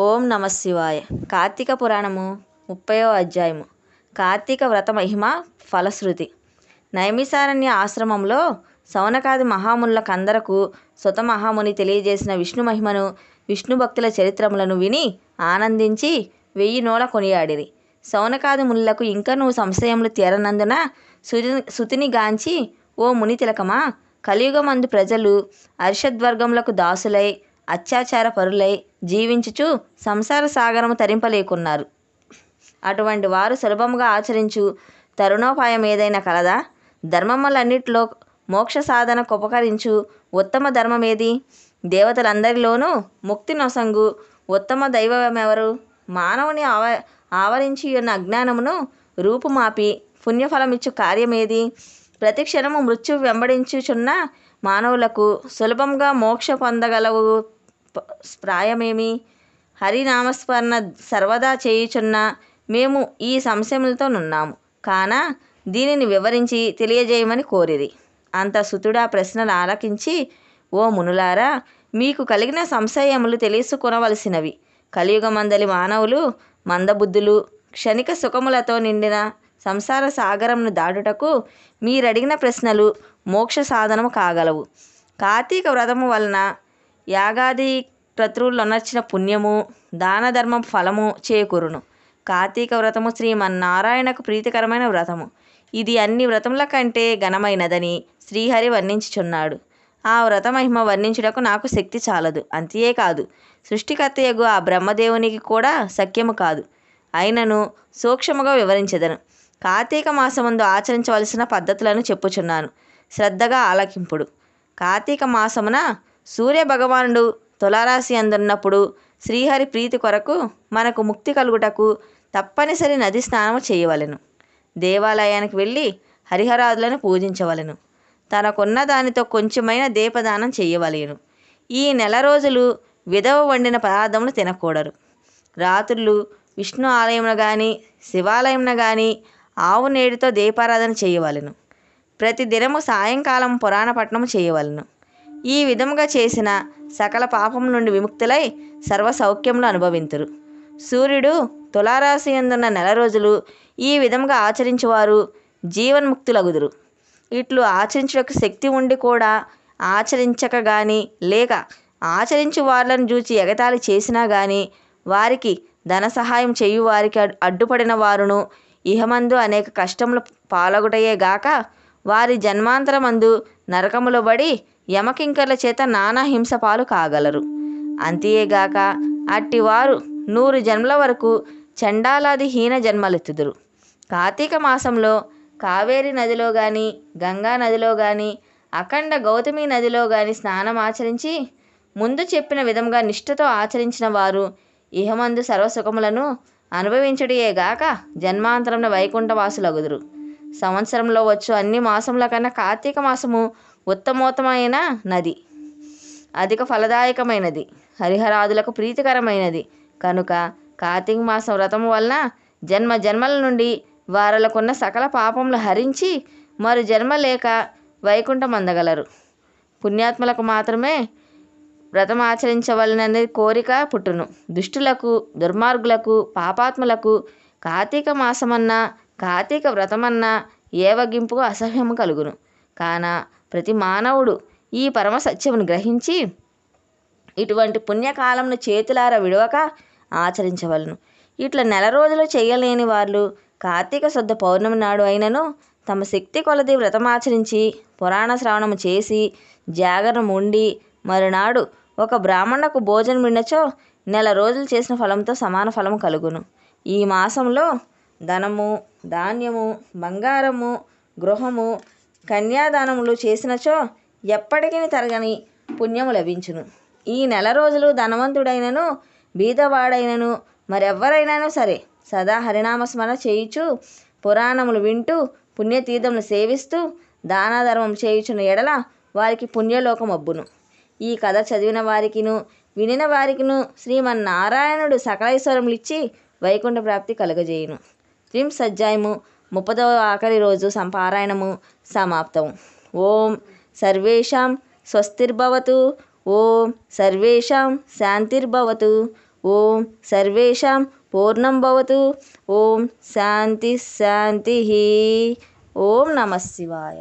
ఓం నమ శివాయ. కార్తీక పురాణము ముప్పయో అధ్యాయము. కార్తీక వ్రత మహిమ ఫలశ్రుతి. నైమిసారణ్య ఆశ్రమంలో సౌనకాది మహామునులకందరకు సుత మహాముని తెలియజేసిన విష్ణు మహిమను విష్ణు భక్తుల చరిత్రములను విని ఆనందించి వెయ్యి నోల కొనియాడిరి. సౌనకాది మునులకు నువ్వు సంశయములు తీరనందున సుతి సుతిని గాంచి ఓ ముని తిలకమా కలియుగమందు ప్రజలు అరిషద్వర్గములకు దాసులై అత్యాచార పరులై జీవించుచు సంసార సాగరము తరింపలేకున్నారు. అటువంటి వారు సులభముగా ఆచరించు తరుణోపాయం ఏదైనా కలదా? ధర్మములన్నిటిలో మోక్ష సాధనకు ఉపకరించు ఉత్తమ ధర్మం ఏది దేవతలందరిలోనూ ముక్తి నొసంగు ఉత్తమ దైవమెవరు? మానవుని ఆవ ఆవరించి ఉన్న అజ్ఞానమును రూపుమాపి పుణ్యఫలమిచ్చు కార్యమేది? ప్రతి క్షణము మృత్యు వెంబడించుచున్న మానవులకు సులభంగా మోక్ష పొందగలవు ప్రాయమేమి? హరినామస్మరణ సర్వదా చేయుచున్న మేము ఈ సంశయములతోనున్నాము కాన దీనిని వివరించి తెలియజేయమని కోరిరి. అంత సుతుడా ప్రశ్నలు ఆలకించి ఓ మునులారా మీకు కలిగిన సంశయములు తెలుసుకొనవలసినవి కలియుగమందలి మానవులు మందబుద్ధులు క్షణిక సుఖములతో నిండిన సంసార సాగరంను దాటుటకు మీరడిగిన ప్రశ్నలు మోక్ష సాధనము కాగలవు. కార్తీక వ్రతము వలన యాగాది క్రతువులొనర్చిన పుణ్యము దాన ధర్మం ఫలము చేకూరును. కార్తీక వ్రతము శ్రీమన్నారాయణకు ప్రీతికరమైన వ్రతము. ఇది అన్ని వ్రతముల కంటే ఘనమైనదని శ్రీహరి వర్ణించుచున్నాడు. ఆ వ్రత మహిమ వర్ణించుటకు నాకు శక్తి చాలదు. అంతే కాదు. సృష్టికర్తయగు ఆ బ్రహ్మదేవునికి కూడా సఖ్యము కాదు. అయినను సూక్ష్మగా వివరించెదను. కార్తీక మాసమందు ఆచరించవలసిన పద్ధతులను చెప్పుచున్నాను. శ్రద్ధగా ఆలకింపుడు. కార్తీక మాసమున సూర్య భగవానుడు తులారాశి అందున్నప్పుడు శ్రీహరి ప్రీతి కొరకు మనకు ముక్తి కలుగుటకు తప్పనిసరి నది స్నానము చేయవలెను. దేవాలయానికి వెళ్ళి హరిహరాదులను పూజించవలెను. తనకున్న దానితో కొంచెమైన దీపదానం చేయవలెను. ఈ నెల రోజులు విధవ వండిన పదార్థములు తినకూడరు. రాత్రులు విష్ణు ఆలయమున కానీ శివాలయమున కానీ ఆవు నేడితో దీపారాధన చేయవలెను. ప్రతి దినము సాయంకాలం పురాణ పఠనము చేయవలెను. ఈ విధముగా చేసిన సకల పాపం నుండి విముక్తులై సర్వ సౌఖ్యములు అనుభవింతురు. సూర్యుడు తులారాశి ఎందున్న నెల రోజులు ఈ విధముగా ఆచరించువారు జీవన్ముక్తులగుదురు. ఇట్లు ఆచరించుటకు శక్తి ఉండి కూడా ఆచరించక గాని లేక ఆచరించు వాళ్ళను చూచి ఎగతాళి చేసినా గాని వారికి ధన సహాయం చేయు వారికి అడ్డుపడిన వారును ఇహమందు అనేక కష్టములు పాలగుటయే గాక వారి జన్మాంతరమందు నరకములోబడి యమకింకర్ల చేత నానా హింస పాలు కాగలరు. అంతేగాక అట్టివారు నూరు జన్మల వరకు చండాలాది హీన జన్మలెత్తుదురు. కార్తీక మాసంలో కావేరి నదిలో కానీ గంగా నదిలో కానీ అఖండ గౌతమి నదిలో కానీ స్నానం ఆచరించి ముందు చెప్పిన విధంగా నిష్ఠతో ఆచరించిన వారు ఇహమందు సర్వసుఖములను అనుభవించుటయేగాక జన్మాంతరంన వైకుంఠవాసులగుదురు. సంవత్సరంలో వచ్చు అన్ని మాసముల కన్నా కార్తీక మాసము ఉత్తమోత్తమైన నది. అధిక ఫలదాయకమైనది. హరిహరాదులకు ప్రీతికరమైనది. కనుక కార్తీక మాసం వ్రతం వలన జన్మ జన్మల నుండి వారలకున్న సకల పాపములు హరించి మరు జన్మ లేక వైకుంఠం అందగలరు. పుణ్యాత్ములకు మాత్రమే వ్రతం ఆచరించవలననే కోరిక పుట్టును. దుష్టులకు దుర్మార్గులకు పాపాత్ములకు కార్తీక మాసమన్నా కార్తీక వ్రతమన్నా ఏవగింపుకు అసహ్యము కలుగును. కాన ప్రతి మానవుడు ఈ పరమ సత్యమును గ్రహించి ఇటువంటి పుణ్యకాలంను చేతులార విడవక ఆచరించవలను. ఇట్లా నెల రోజులు చేయలేని వాళ్ళు కార్తీక శుద్ధ పౌర్ణమి నాడు అయినను తమ శక్తి కొలది వ్రతమాచరించి పురాణ శ్రవణము చేసి జాగరణ ఉండి మరునాడు ఒక బ్రాహ్మణకు భోజనం విన్నచో నెల రోజులు చేసిన ఫలంతో సమాన ఫలం కలుగును. ఈ మాసంలో ధనము ధాన్యము బంగారము గృహము కన్యాదానములు చేసినచో ఎప్పటికీ తరగని పుణ్యము లభించును. ఈ నెల రోజులు ధనవంతుడైనను బీదవాడైనను మరెవ్వరైనాను సరే సదా హరినామస్మరణ చేయుచు పురాణములు వింటూ పుణ్యతీర్థములు సేవిస్తూ దానాధర్మం చేయుచున్న ఎడల వారికి పుణ్యలోకం అబ్బును. ఈ కథ చదివిన వారికిను వినిన వారికిను శ్రీమన్నారాయణుడు సకలైశ్వరములిచ్చి వైకుంఠ ప్రాప్తి కలుగజేయును. త్రిం సజ్జాయము. ముప్పదవ ఆఖరి రోజు సంపారాయణము సమాప్తము ఓం సర్వేషాం స్వస్తిర్భవతు. ఓం సర్వేషాం శాంతిర్భవతు. ఓం సర్వేషాం పూర్ణం భవతు. ఓం శాంతి శాంతి. ఓం నమ శివాయ.